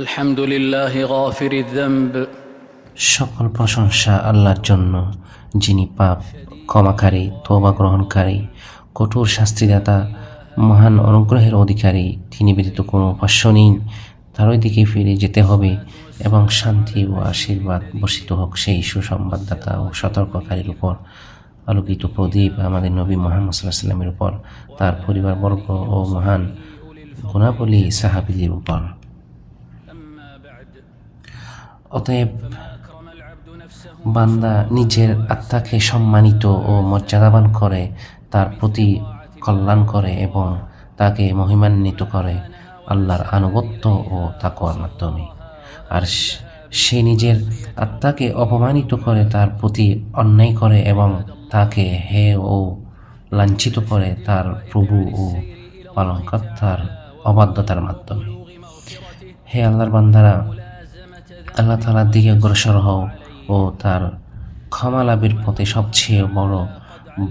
الحمد لله غافر الذنب সকল প্রশংসা আল্লাহর জন্য যিনি পাপ ক্ষমাকারী তোবা গ্রহণকারী কঠোর শাস্তিদাতা মহান অনুগ্রহের অধিকারী তিনি ব্যতীত কোনো উপাস্য নেই তারই দিকে ফিরে যেতে হবে এবং শান্তি ও আশীর্বাদ বর্ষিত হোক সেই সুসংবাদদাতা ও সতর্ককারীর উপর আলোকিত প্রদীপ আমাদের নবী মোহাম্মদ সাল্লাহ সাল্লামের উপর তার পরিবারবর্গ ও মহান গুণাবলী সাহাবিদের উপর অতএব বান্দা নিজের আত্মাকে সম্মানিত ও মর্যাদাবান করে, তার প্রতি কল্যাণ করে এবং তাকে মহিমান্বিত করে আল্লাহর আনুগত্য ও তাকওয়ার মাধ্যমে। আর সে- নিজের আত্মাকে অপমানিত করে, তার প্রতি অন্যায় করে এবং তাকে হে ও লাঞ্ছিত করে, তার প্রভু ও পালনকর্তার অবাধ্যতার মাধ্যমে। হে আল্লাহর বান্দারা আল্লাহ তালার দিকে অগ্রসর হও ও তার ক্ষমা লাভের পথে সবচেয়ে বড়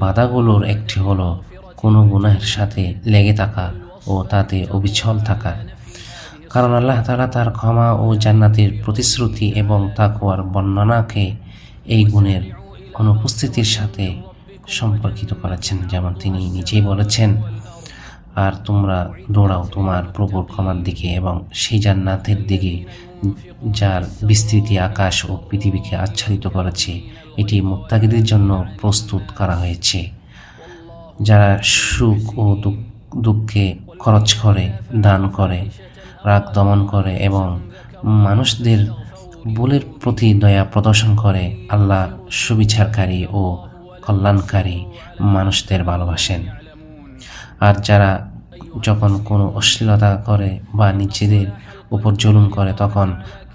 বাধাগুলোর একটি হলো কোনো গুনাহের সাথে লেগে থাকা ও তাতে অবিচল থাকা। কারণ আল্লাহ তালা তার ক্ষমা ও জান্নাতের প্রতিশ্রুতি এবং তাকুয়ার বর্ণনাকে এই গুণের অনুপস্থিতির সাথে সম্পর্কিত করেছেন, যেমন তিনি নিজেই বলেছেন, আর তোমরা দৌড়াও তোমার প্রভুর ক্ষমার দিকে এবং সেই জান্নাতের দিকে যার বিস্তৃতি আকাশ ও পৃথিবীকে আচ্ছাদিত করেছে, এটি মুত্তাকিদের জন্য প্রস্তুত করা হয়েছে। যারা সুখ ও দুঃখ- খরচ করে, দান করে, রাগ দমন করে এবং মানুষদের ভুলের প্রতি দয়া প্রদর্শন করে, আল্লাহ সুবিচারকারী ও কল্যাণকারী মানুষদের ভালোবাসেন। আর যারা যখন কোনো অশ্লীলতা করে বা নিজেদের উপর জুলুম করে তখন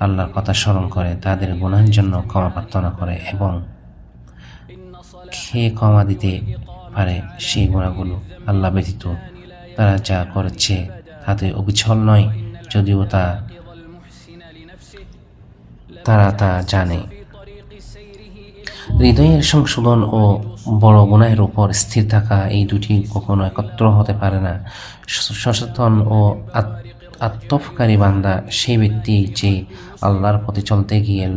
আল্লাহর কথা স্মরণ করে, তাদের গুণার জন্য ক্ষমা প্রার্থনা করে এবং খেয়ে ক্ষমা দিতে পারে সেই গুণাগুলো আল্লাহ ব্যতীত। তারা যা করেছে তাতে অবিচল নয়, যদিও তা, তারা তা জানে। হৃদয়ের সংশোধন ও বড় গুণাহের উপর স্থির থাকা এই দুটি কখনো একত্র হতে পারে না। সচেতন ও আত্মফকারী বান্দা সেই ব্যক্তি যে আল্লাহর পথে চলতে গিয়ে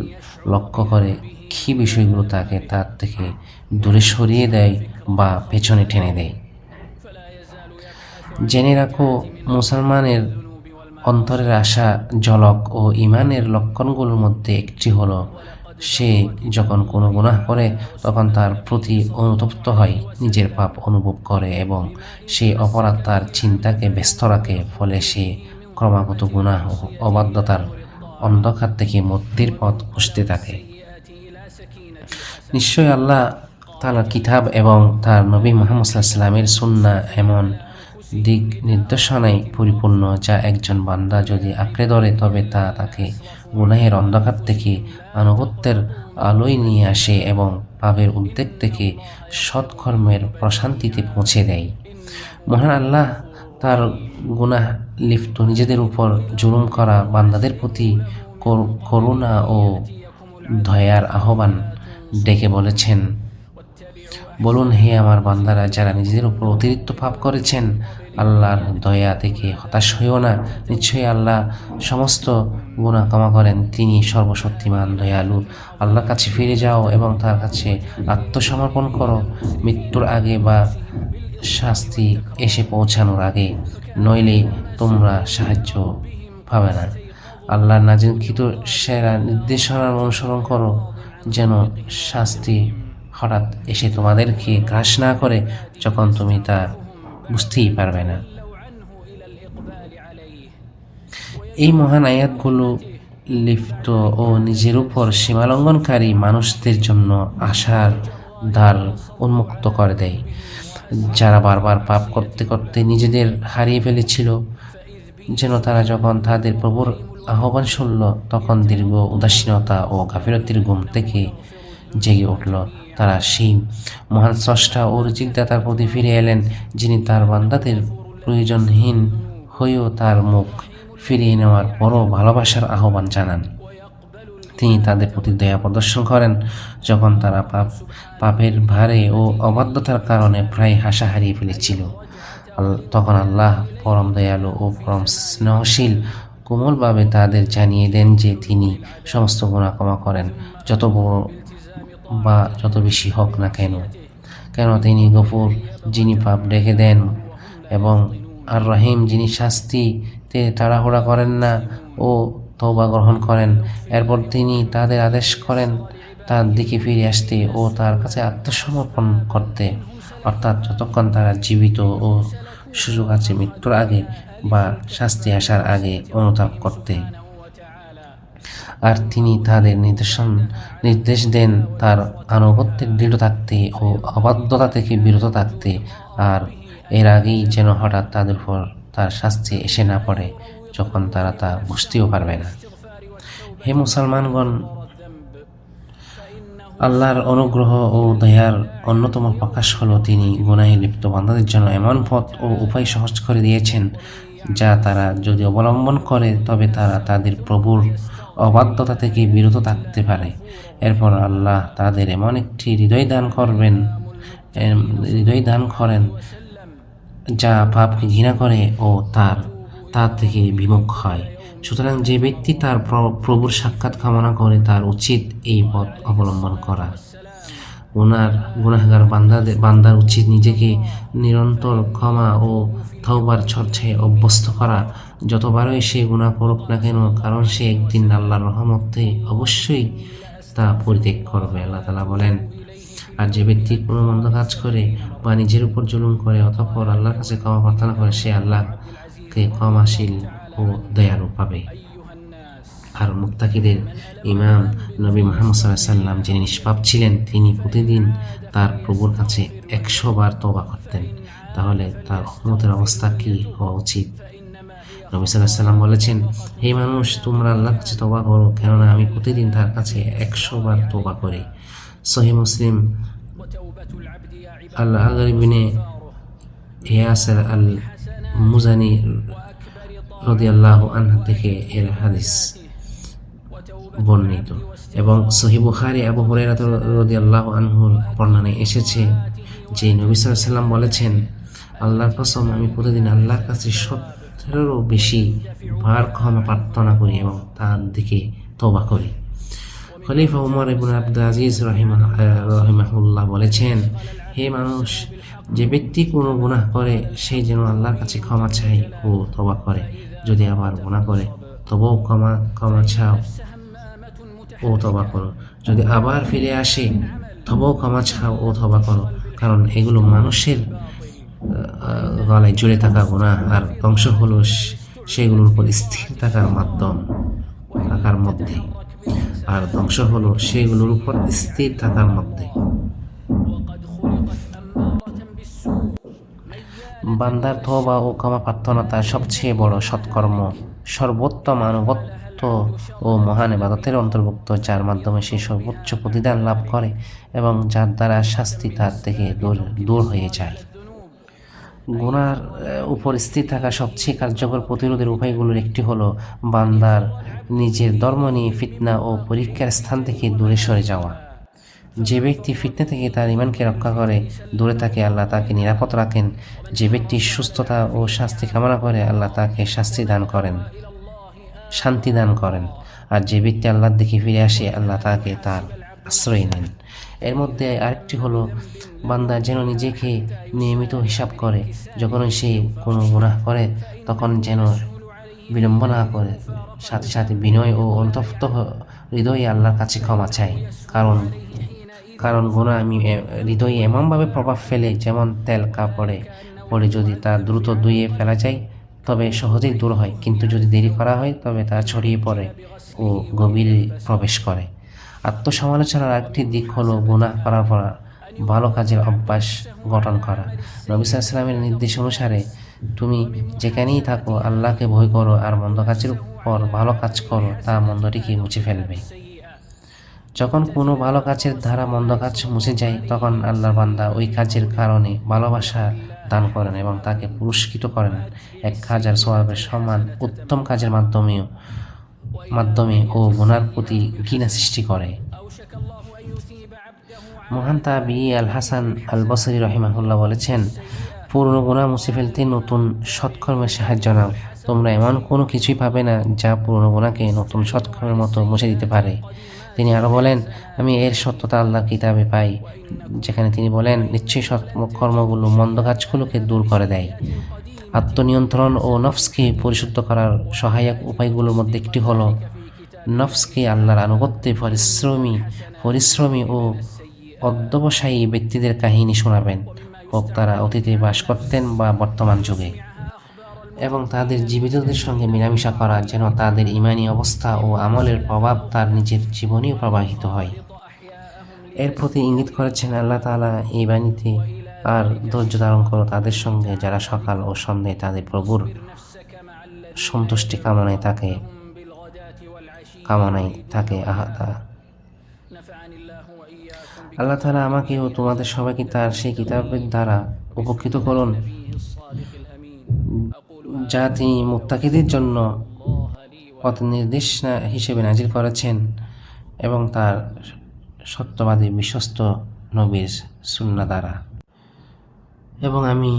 লক্ষ্য করে, কী বিষয়গুলো তাকে তার থেকে দূরে সরিয়ে দেয় বা পেছনে টেনে দেয়? জেনে রাখো, মুসলমানের অন্তরের আশা, ঝলক ও ইমানের লক্ষণগুলোর মধ্যে একটি হলো, সে যখন কোনো গুনাহ করে, তখন তার প্রতি অনুতপ্ত হয়, নিজের পাপ অনুভব করে এবং সে অপরাধ তার চিন্তাকে ব্যস্ত রাখে ফলে সে ক্রমাগত গুনাহ ও অবাধ্যতার অন্ধকার থেকে মুক্তির পথ খুঁজতে থাকে। নিশ্চয় আল্লাহ তালার কিতাব এবং তার নবী মোহাম্মদ সুন্না এমন দিক নির্দেশনায় পরিপূর্ণ যা একজন বান্দা যদি আঁকড়ে ধরে, তবে তা তাকে গুনাহের অন্ধকার থেকে, আনুগত্যের আলোয় নিয়ে আসে এবং পাপের উদ্বেগ থেকে সৎকর্মের প্রশান্তিতে পৌঁছে দেয়। মহান আল্লাহ তার গুনাহ লিপ্ত। নিজেদের উপর জুলুম করা বান্দাদের প্রতি করু- করুণা ও দয়ার আহ্বান ডেকে বলেছেন। বলুন, হে আমার বান্দারা, যারা নিজেদের উপর অতিরিক্ত পাপ করেছেন, আল্লাহর দয়া থেকে হতাশ হইও না। নিশ্চয়ই আল্লাহ সমস্ত গুণা ক্ষমা করেন। তিনি সর্বশক্তিমান, দয়ালু। আল্লাহর কাছে ফিরে যাও এবং তার কাছে আত্মসমর্পণ করো। মৃত্যুর আগে বা শাস্তি এসে পৌঁছানোর আগে। নইলে তোমরা সাহায্য পাবে না। আল্লাহ নাজিনকৃত সেরা নির্দেশনার অনুসরণ করো, যেন শাস্তি হঠাৎ এসে তোমাদেরকে গ্রাস না করে যখন তুমি তা বুঝতেই পারবে না। এই মহান আয়াতগুলো লিপ্ত ও নিজের উপর সীমালঙ্ঘনকারী মানুষদের জন্য আশার দ্বার উন্মুক্ত করে দেয়। যারা বারবার পাপ করতে করতে নিজেদের হারিয়ে ফেলেছিল, যেন তারা যখন তাদের প্রভুর আহ্বান শুনল, তখন দীর্ঘ উদাসীনতা ও গাফিরতির ঘুম থেকে জেগে উঠল। তারা সেই মহান স্রষ্টা ও রুচিকদাতার প্রতি ফিরে এলেন, যিনি তার বান্দাদের প্রয়োজনহীন হয়েও তার মুখ ফিরিয়ে নেওয়ার বড় ভালোবাসার আহ্বান জানান। তিনি তাদের প্রতি দয়া প্রদর্শন করেন, যখন তারা পাপ, পাপের ভারে ও অবাধ্যতার কারণে প্রায় হাসা হারিয়ে ফেলেছিল। তখন আল্লাহ পরম দয়ালু ও পরম স্নেহশীল কোমলভাবে তাদের জানিয়ে দেন যে তিনি সমস্ত গুণা ক্ষমা করেন, যত বড় বা যত বেশি হোক না কেন। কেন তিনি গফুর, যিনি পাপ ডেকে দেন, এবং আর রহিম যিনি শাস্তিতে তাড়াহুড়া করেন না, ও তৌবা গ্রহণ করেন। এরপর তিনি তাদের আদেশ করেন তার দিকে ফিরে আসতে ও তার কাছে আত্মসমর্পণ করতে। অর্থাৎ যতক্ষণ তারা জীবিত ও সুযোগ আছে মৃত্যুর আগে বা শাস্তি আসার আগে অনুতাপ করতে। আর তিনি তাদের নির্দেশন, নির্দেশ দেন তার আনুগত্যে দৃঢ় থাকতে ও অবাধ্যতা থেকে বিরত থাকতে। আর এর আগেই যেন হঠাৎ তাদের উপর তার শাস্তি এসে না পড়ে। যখন তারা তা বুঝতেও পারবে না। হে মুসলমানগণ, আল্লাহর অনুগ্রহ ও দয়ার অন্যতম প্রকাশ হলো তিনি গুনাহে লিপ্ত বান্ধাদের জন্য এমন পথ ও উপায় সহজ করে দিয়েছেন, যা তারা যদি অবলম্বন করে, তবে তারা তাদের প্রভুর অবাধ্যতা থেকে বিরত থাকতে পারে। এরপর আল্লাহ তাদের এমন একটি হৃদয় দান করবেন হৃদয় দান করেন, যা পাপকে ঘৃণা করে ও তার তার থেকে বিমুখ হয়। সুতরাং যে ব্যক্তি তার প্র- প্রভুর সাক্ষাৎ কামনা করে, তার উচিত এই পথ অবলম্বন করা। ওনার গুনাহগার বান্দাদের বান্দার উচিত নিজেকে নিরন্তর ক্ষমা ও থৌবার চর্চায় অভ্যস্ত করা। যতবারই সে গুনাহ করুক না কেন, কারণ সে একদিন আল্লাহর রহমতে অবশ্যই তা পরিত্যাগ করবে, আল্লাহ তালা বলেন। আর যে ব্যক্তি কোনো মন্দ কাজ করে বা নিজের উপর জুলুম করে, অতঃপর আল্লাহর কাছে ক্ষমা প্রার্থনা করে, সে আল্লাহকে ক্ষমাশীল ও দয়ালু পাবে। আর মুত্তাকিদের ইমাম নবী মোহাম্মদ সাল্লাহ সাল্লাম যিনি নিষ্পাপ ছিলেন, তিনি প্রতিদিন তার প্রভুর কাছে একশো বার তবা করতেন। তাহলে তার উম্মতের অবস্থা কি হওয়া উচিত? নবী সাল্লাহ সাল্লাম বলেছেন, হে মানুষ, তোমরা আল্লাহর কাছে তবা করো, কেননা আমি প্রতিদিন তার কাছে একশো বার তবা করি। সহি মুসলিম আল্লাহ আলবিনে ইয়াসের আল মুজানি রদিয়াল্লাহ আনহা থেকে এর হাদিস বর্ণিত। এবং সহি বুখারি আবু হুরাইরা রাদিয়াল্লাহু আনহুর বর্ণনায় এসেছে যে নবী সাল্লাম বলেছেন, আল্লাহর কসম, আমি প্রতিদিন আল্লাহর কাছে সত্তরেরও বেশি বার ক্ষমা প্রার্থনা করি এবং তার দিকে তবা করি। খলিফা উমর ইবনে আব্দুল আজিজ রহিমা রহিমাহুল্লাহ বলেছেন হে মানুষ, যে ব্যক্তি কোনো গুনাহ করে সেই যেন আল্লাহর কাছে ক্ষমা চায় ও তবা করে। যদি আবার গুনাহ করে, তবুও ক্ষমা ক্ষমা চাও ও তবা করো। যদি আবার ফিরে আসে, তবুও ক্ষমা চাও ও তবা করো। কারণ এগুলো মানুষের গলায় জুড়ে থাকা গুণা আর ধ্বংস হলো সেগুলোর উপর স্থির থাকার মাধ্যম, থাকার মধ্যে। আর ধ্বংস হলো সেগুলোর উপর স্থির থাকার মধ্যে। বান্দার ধোবা ও ক্ষমা প্রার্থনা তার সবচেয়ে বড় সৎকর্ম। সর্বোত্তম আনুগত্য ও মহান এবাদতের অন্তর্ভুক্ত, যার মাধ্যমে সে সর্বোচ্চ প্রতিদান লাভ করে এবং যার দ্বারা শাস্তি তার থেকে দূর দূর হয়ে যায়। গুনার উপর স্থির থাকা সবচেয়ে কার্যকর প্রতিরোধের উপায়গুলোর একটি হলো বান্দার নিজের ধর্ম নিয়ে ফিতনা ও পরীক্ষার স্থান থেকে দূরে সরে যাওয়া। যে ব্যক্তি ফিতনা থেকে তার ইমানকে রক্ষা করে, দূরে থাকে আল্লাহ তাকে নিরাপদ রাখেন। যে ব্যক্তি সুস্থতা ও শাস্তি কামনা করে, আল্লাহ তাকে শাস্তি দান করেন, শান্তি দান করেন। আর যে ব্যক্তি আল্লাহর দিকে ফিরে আসে, আল্লাহ তাকে তার আশ্রয় নেন। এর মধ্যে আরেকটি হলো, বান্দা যেন নিজেকে নিয়মিত হিসাব করে যখন সে কোনো গুনাহ করে, তখন যেন বিলম্ব না করে। সাথে সাথে বিনয় ও অনুতপ্ত হৃদয়ে আল্লাহর কাছে ক্ষমা চায়। কারণ কারণ গুণা আমি হৃদয়ে এমনভাবে প্রভাব ফেলে যেমন তেল কাপড়ে পরে যদি তা দ্রুত ধুয়ে ফেলা যায়, তবে সহজেই দূর হয়। কিন্তু যদি দেরি করা হয়, তবে তা ছড়িয়ে পড়ে ও গভীরে প্রবেশ করে। আত্মসমালোচনার একটি দিক হলো গুনাহ করার পর ভালো কাজের অভ্যাস গঠন করা। নবী সাল্লামের নির্দেশ অনুসারে তুমি যেখানেই থাকো, আল্লাহকে ভয় করো আর মন্দ কাজের পর ভালো কাজ করো, তা মন্দটিকে মুছে ফেলবে। যখন কোনো ভালো কাজের দ্বারা মন্দ কাজ মুছে যায়, তখন আল্লাহর বান্দা ওই কাজের কারণে ভালোবাসা দান করেন এবং তাকে পুরস্কৃত করেন। এক হাজার সোয়াবের সমান, উত্তম কাজের মাধ্যমেও, মাধ্যমে ও গুনার প্রতি ঘৃণা সৃষ্টি করে। মহান তাবি আল হাসান আল বসরি রহিমাহুল্লাহ বলেছেন পুরনো গুণা মুছে ফেলতে নতুন সৎকর্মের সাহায্য নাও। তোমরা এমন কোনো কিছুই পাবে না যা পুরনো গুণাকে নতুন সৎকর্মের মতো মুছে দিতে পারে। তিনি আরও বলেন, আমি এর সত্যতা আল্লাহ কিতাবে পাই, যেখানে তিনি বলেন, নিশ্চয়ই কর্মগুলো, মন্দ কাজগুলোকে দূর করে দেয়। আত্মনিয়ন্ত্রণ ও নফসকে পরিশুদ্ধ করার সহায়ক উপায়গুলোর মধ্যে একটি হলো, নফসকে আল্লাহর আনুগত্যে পরিশ্রমী পরিশ্রমী ও অধ্যবসায়ী ব্যক্তিদের কাহিনী শোনাবেন। হোক তারা অতীতে বাস করতেন বা বর্তমান যুগে। এবং তাদের জীবিতদের সঙ্গে মেলামেশা করা যেন তাদের ইমানি অবস্থা ও আমলের প্রভাব তার নিজের জীবনেও প্রবাহিত হয়। এর প্রতি ইঙ্গিত করেছেন আল্লাহ তাআলা এই বাণীতে, আর ধৈর্য ধারণ করো তাদের সঙ্গে যারা সকাল ও সন্ধ্যায় তাদের প্রভুর সন্তুষ্টি কামনায় তাকে কামনায় তাকে আহাতা আল্লাহ তালা আমাকে ও তোমাদের সবাইকে তার সেই কিতাবের দ্বারা উপকৃত করুন। যা তিনি মুত্তাকিদের জন্য পথ নির্দেশনা হিসেবে নাজির করেছেন এবং তার সত্যবাদী বিশ্বস্ত নবীর সুন্না দ্বারা। এবং আমি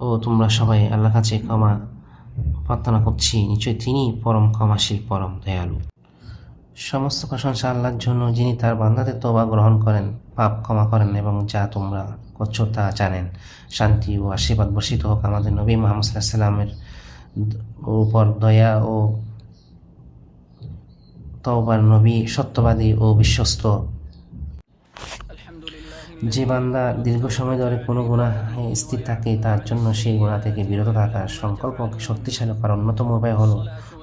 ও তোমরা সবাই আল্লাহ কাছে ক্ষমা প্রার্থনা করছি নিশ্চয়ই তিনি পরম ক্ষমাশীল, পরম দয়ালু। সমস্ত প্রশংসা আল্লাহর জন্য যিনি তার বান্দাদের তোবা গ্রহণ করেন, পাপ ক্ষমা করেন এবং যা তোমরা করছ তা জানেন শান্তি ও আশীর্বাদ বর্ষিত হোক আমাদের নবী মোহাম্মদ সাল্লামের উপর দয়া ও তওবার নবী সত্যবাদী ও বিশ্বস্ত। যে বান্দা দীর্ঘ সময় ধরে কোনো গুণাহে স্থির থাকে তার জন্য সেই গুণা থেকে বিরত থাকার সংকল্পকে শক্তিশালী করার অন্যতম উপায় হলো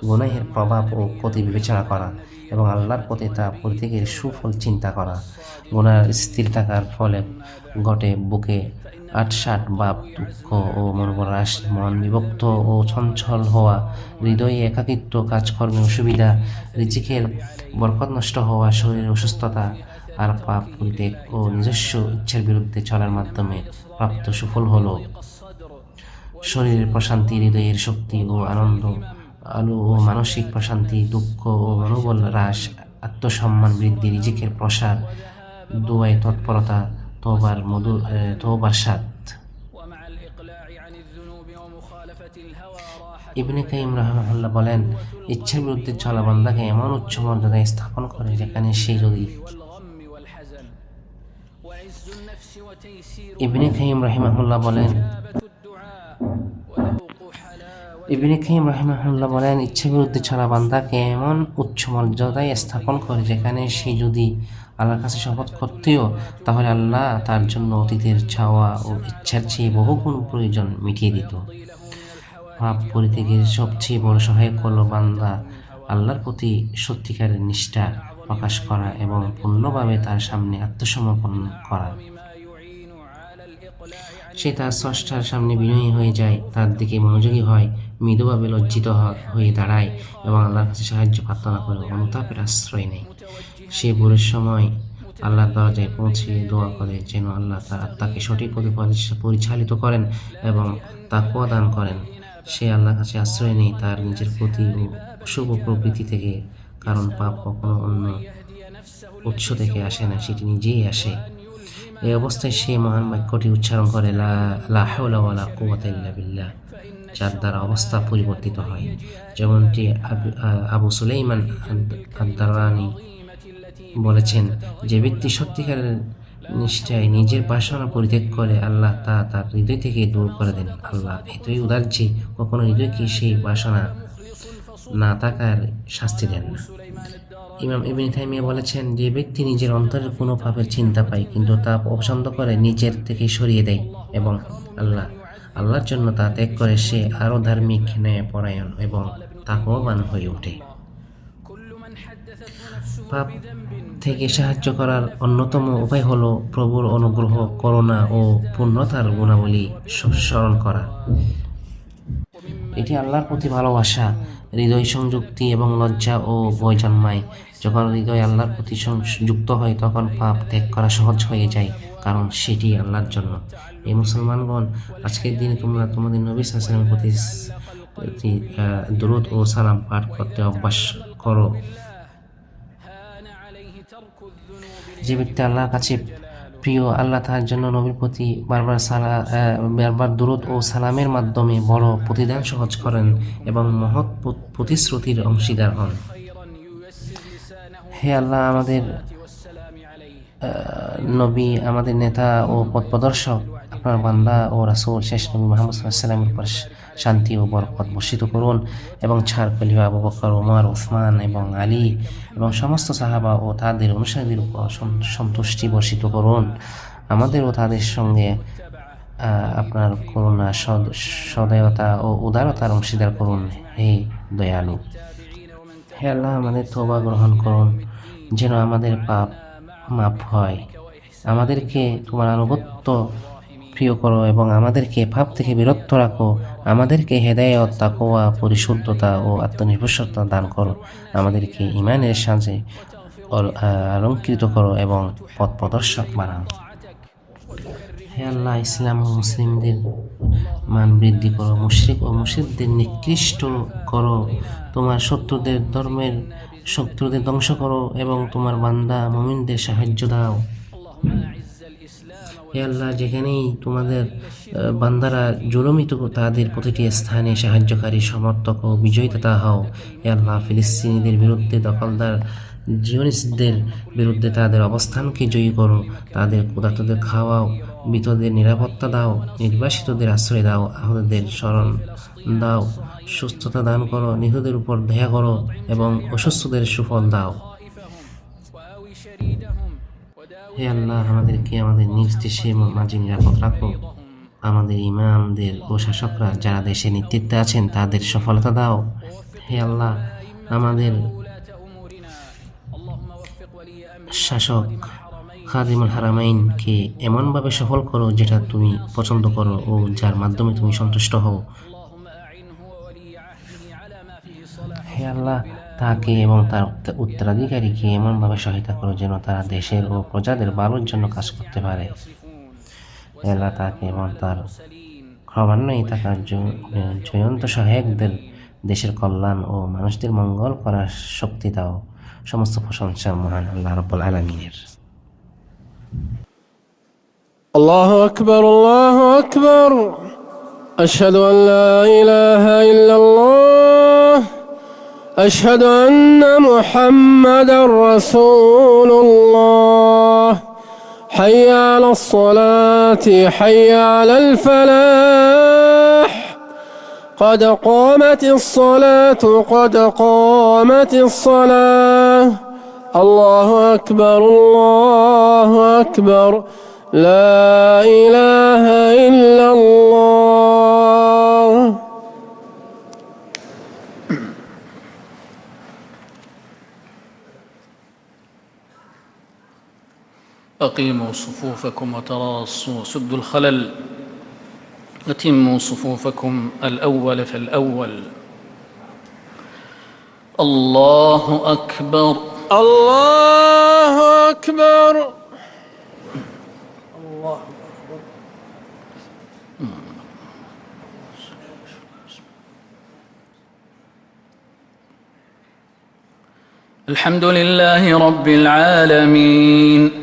গুনাহের প্রভাব ও ক্ষতি বিবেচনা করা। এবং আল্লাহর প্রতি তা প্রত্যেকের সুফল চিন্তা করা। গোনার স্থির থাকার ফলে ঘটে বুকে আটসাট বাপ দুঃখ ও মনোবরাস মন বিভক্ত ও চঞ্চল হওয়া, হৃদয়ে একাকিত্ব, কাজকর্মে অসুবিধা, রিজিকের বরকত নষ্ট হওয়া, শরীরের অসুস্থতা আর পাপ পরিত্যাগ ও নিজস্ব ইচ্ছার বিরুদ্ধে চলার মাধ্যমে প্রাপ্ত সুফল হলো। শরীরের প্রশান্তি, হৃদয়ের শক্তি ও আনন্দ আলো ও মানসিক প্রশান্তি, দুঃখ ও মনোবল হ্রাস, আত্মসম্মান বৃদ্ধি নিজেকের প্রসার, দোয়ায় তৎপরতা তোবার মধুর তোবার স্বাদ। ইবনে কাইম রহমাহুল্লাহ বলেন, ইচ্ছার বিরুদ্ধে চলা বান্দাকে এমন উচ্চ মর্যাদায় স্থাপন করে যেখানে সেই রোগী ইবনে কাইম রহিমাহুল্লাহ বলেন ইবনে কাইম রহিমাহুল্লাহ বলেন, ইচ্ছে বিরুদ্ধে চলা বান্দাকে এমন উচ্চ মর্যাদায় স্থাপন করে যেখানে সে যদি আল্লাহর কাছে শপথ করতেও, তাহলে আল্লাহ তার জন্য অতীতের চাওয়া ও ইচ্ছার চেয়ে বহুগুণ প্রয়োজন মিটিয়ে দিত। পাপ পরিত্যাগের সবচেয়ে বড় সহায়ক হল বান্দা আল্লাহর প্রতি সত্যিকারের নিষ্ঠা প্রকাশ করা এবং পূর্ণভাবে তার সামনে আত্মসমর্পণ করা। সে তার স্রষ্টার সামনে বিনয়ী হয়ে যায়, তার দিকে মনোযোগী হয়, মৃদুভাবে লজ্জিত হয়ে দাঁড়ায় এবং আল্লাহর কাছে সাহায্য প্রার্থনা করে অনুতাপের আশ্রয় নেয়। সে ভোরের সময় আল্লাহর দরজায় পৌঁছে দোয়া করে যেন আল্লাহ তার আত্মাকে সঠিক পথে পরিচালিত করেন এবং তা প্রদান করেন। সে আল্লাহর কাছে আশ্রয় নেই তার নিজের প্রতি শুভ প্রকৃতি থেকে, কারণ পাপ কখনো অন্য উৎস থেকে আসে না, সেটি নিজেই আসে। এই অবস্থায় সেই মহান বাক্যটি উচ্চারণ করে, লা লা হাওলা ওয়ালা কুওয়াতা ইল্লা বিল্লাহ যার দ্বারা অবস্থা পরিবর্তিত হয়। যেমনটি আবু সুলাইমান আদারানি বলেছেন, যে ব্যক্তি সত্যিকারের নিষ্ঠায় নিজের বাসনা পরিত্যাগ করে, আল্লাহ তা তার হৃদয় থেকে দূর করে দেন। আল্লাহ এতই উদার যে কখনো হৃদয়কে সেই বাসনা না থাকার শাস্তি দেন না। ইমাম ইবিন থাইমিয়া বলেছেন যে ব্যক্তি নিজের অন্তরের কোনো পাপের চিন্তা পায়, কিন্তু তা অপছন্দ করে নিজের থেকে সরিয়ে দেয় এবং আল্লাহ, আল্লাহর জন্য তা ত্যাগ করে সে আরও ধার্মিক ন্যায় পরায়ণ এবং তাকবান হয়ে ওঠে। পাপ থেকে সাহায্য করার অন্যতম উপায় হলো প্রভুর অনুগ্রহ, করুণা ও পূর্ণতার গুণাবলী স্মরণ করা। এটি আল্লাহর প্রতি ভালোবাসা, হৃদয় সংযুক্তি এবং লজ্জা ও ভয় জন্মায়। যখন হৃদয় আল্লাহর প্রতি যুক্ত হয়, তখন পাপ ত্যাগ করা সহজ হয়ে যায়, কারণ সেটি আল্লাহর জন্য। এই মুসলমানগণ, আজকের দিনে তোমরা তোমাদের নবী সালামের প্রতি দূরত ও সালাম পাঠ করতে অভ্যাস করো। যে ব্যক্তি আল্লাহর কাছে প্রিয় আল্লাহ তাহার জন্য নবীর প্রতি বারবার সালা বারবার দূরত ও সালামের মাধ্যমে বড় প্রতিদান সহজ করেন এবং মহৎ প্রতিশ্রুতির অংশীদার হন। হে আল্লাহ আমাদের নবী, আমাদের নেতা ও পথ প্রদর্শক, আপনার বান্দা ও রাসুল, শেষ নবী মোহাম্মদ সাল্লামের পাশে শান্তি ও বরকত বর্ষিত করুন এবং ছাড় কলিবা আবু বকর ওমর ওসমান এবং আলী এবং সমস্ত সাহাবা ও তাদের অনুসারীদের উপর সন্তুষ্টি বর্ষিত করুন। আমাদের ও তাদের সঙ্গে আপনার করুণা সদ, সদয়তা ও উদারতার অংশীদার করুন, হে দয়ালু। হে আল্লাহ, আমাদের তোবা গ্রহণ করুন, যেন আমাদের পাপ মাপ হয়। আমাদেরকে তোমার আনুগত্য প্রিয় করো এবং আমাদেরকে পাপ থেকে বিরত রাখো। আমাদেরকে হেদায়ত তাকোয়া পরিশুদ্ধতা ও আত্মনির্ভরশীলতা দান করো। আমাদেরকে ইমানের সাজে অল- অলঙ্কৃত করো এবং পথ প্রদর্শক বানাও। হে আল্লাহ, ইসলাম ও মুসলিমদের মান বৃদ্ধি করো। মুশরিক ও মুশরিকদের নিকৃষ্ট করো। তোমার শত্রুদের ধর্মের শত্রুদের ধ্বংস করো এবং তোমার বান্দা মুমিনদের সাহায্য দাও। হে আল্লাহ, যেখানেই তোমাদের বান্দারা জুলমিত তাদের প্রতিটি স্থানে সাহায্যকারী, সমর্থক ও বিজয়দাতা হও। হে আল্লাহ, ফিলিস্তিনিদের বিরুদ্ধে, দখলদার জিওনিস্টদের বিরুদ্ধে তাদের অবস্থানকে জয়ী করো। তাদের ক্ষুধার্তদের খাওয়াও মৃতদের নিরাপত্তা দাও, নির্বাসিতদের আশ্রয় দাও, আহতদের স্মরণ দাও, সুস্থতা দান করো নিহতদের উপর দেয়া করো এবং অসুস্থদের সুফল দাও। হে আল্লাহ, আমাদেরকে আমাদের নিজ দেশে মাঝে নিরাপদ রাখো। আমাদের ইমামদের ও শাসকরা যারা দেশে নেতৃত্বে আছেন, তাদের সফলতা দাও। হে আল্লাহ, আমাদের শাসক খাদিমুল হারামাইনকে এমনভাবে সফল করো যেটা তুমি পছন্দ করো ও যার মাধ্যমে তুমি সন্তুষ্ট হও। হে আল্লাহ তাকে এবং তার উত্ত- উত্তরাধিকারীকে এমনভাবে সহায়তা করো যেন তারা দেশের ও প্রজাদের ভালোর জন্য কাজ করতে পারে হে আল্লাহ তাকে এবং তার ক্রমান্বয়ে থাকা জ- জয়ন্ত সহায়কদের দেশের কল্যাণ ও মানুষদের মঙ্গল করার শক্তি দাও সমস্ত প্রশংসা মহান আল্লাহ রব্বুল আলমিনের الله أكبر الله أكبر أشهد أن لا إله إلا الله أشهد أن محمدا رسول الله. حي على الصلاة حي على الفلاح. قد قامت الصلاة قد قامت الصلاة. الله أكبر الله أكبر. لا إله إلا الله. أقيموا صفوفكم وتراصوا سدوا الخلل. أتموا صفوفكم الأول فالأول الله أكبر. الله أكبر. الحمد لله رب العالمين.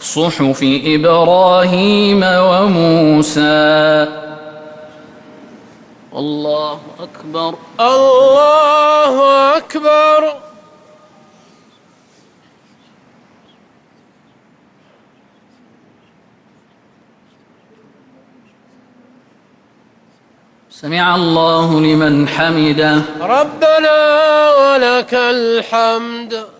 صحف إبراهيم وموسى. الله أكبر. الله أكبر. سمع الله لمن حمده. ربنا ولك الحمد.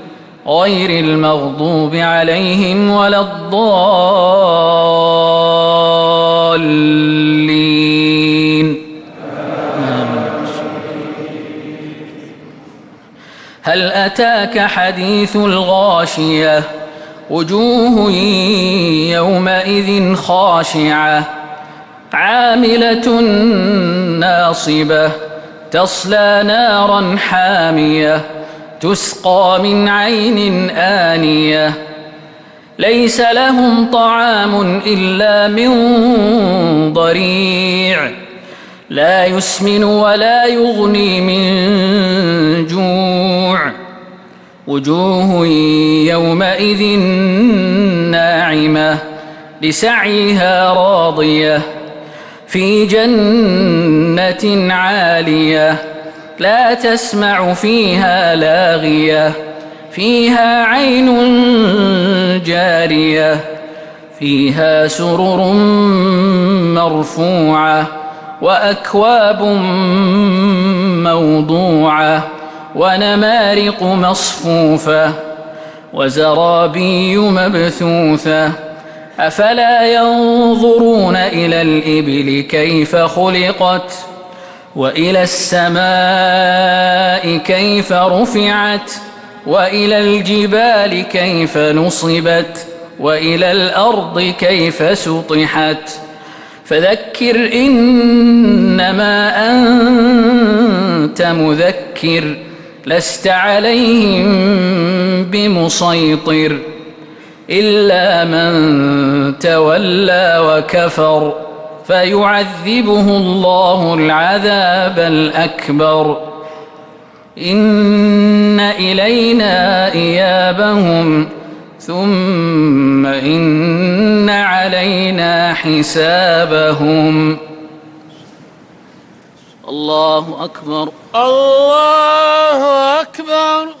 غير المغضوب عليهم ولا الضالين. هل أتاك حديث الغاشية؟ وجوه يومئذ خاشعة. عاملة ناصبة تصلى نارا حامية. تسقى من عين آنية. ليس لهم طعام إلا من ضريع. لا يسمن ولا يغني من جوع. وجوه يومئذ ناعمة لسعيها راضية. في جنة عالية. لا تسمع فيها لاغية فيها عين جارية فيها سرر مرفوعة وأكواب موضوعة ونمارق مصفوفة وزرابي مبثوثة أفلا ينظرون إلى الإبل كيف خلقت ؟ وإلى السماء كيف رفعت وإلى الجبال كيف نصبت وإلى الأرض كيف سطحت. فذكر إنما أنت مذكر لست عليهم بمسيطر إلا من تولى وكفر. فيعذبه الله العذاب الأكبر. إن إلينا إيابهم ثم إن علينا حسابهم. الله أكبر. الله أكبر.